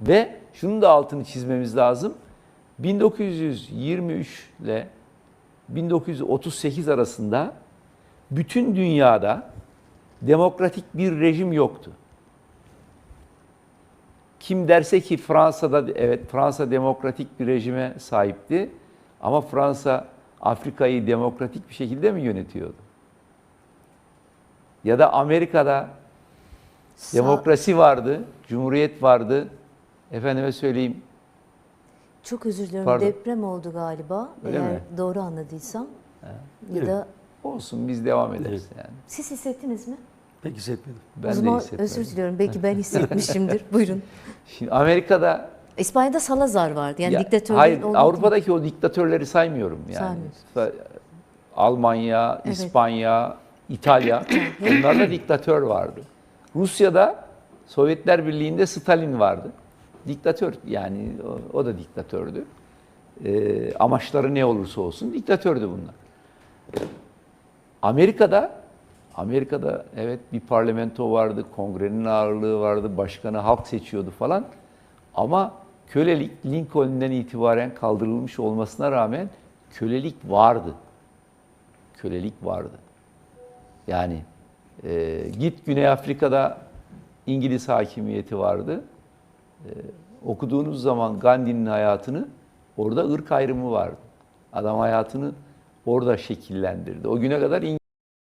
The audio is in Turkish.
Ve şunun da altını çizmemiz lazım. 1923 ile 1938 arasında bütün dünyada demokratik bir rejim yoktu. Kim derse ki Fransa'da evet Fransa demokratik bir rejime sahipti ama Fransa Afrika'yı demokratik bir şekilde mi yönetiyordu? Ya da Amerika'da Sağ- demokrasi vardı, cumhuriyet vardı. Efendime söyleyeyim Çok özür diliyorum. Pardon. Deprem oldu galiba. Öyle eğer mi? doğru anladıysam. Ya Evet. da olsun biz devam ederiz yani. siz hissettiniz mi? Pek hissetmedim. Ben o de zaman hissetmedim. özür diliyorum. Belki ben hissetmişimdir. Buyurun. Şimdi Amerika'da İspanya'da Salazar vardı. Yani Ya, diktatörlük Hayır, olduğu- Avrupa'daki o diktatörleri saymıyorum yani. Saymıyorsunuz. Sa- Almanya, Evet. İspanya, İtalya bunlarda diktatör vardı. Rusya'da Sovyetler Birliği'nde Stalin vardı. Diktatör yani o, o da diktatördü. Ee, amaçları ne olursa olsun diktatördü bunlar. Amerika'da Amerika'da evet bir parlamento vardı, kongrenin ağırlığı vardı, başkanı halk seçiyordu falan. Ama kölelik Lincoln'den itibaren kaldırılmış olmasına rağmen kölelik vardı. Kölelik vardı. Yani e, git Güney Afrika'da İngiliz hakimiyeti vardı. E, okuduğunuz zaman Gandhi'nin hayatını orada ırk ayrımı vardı. Adam hayatını orada şekillendirdi. O güne kadar İngiliz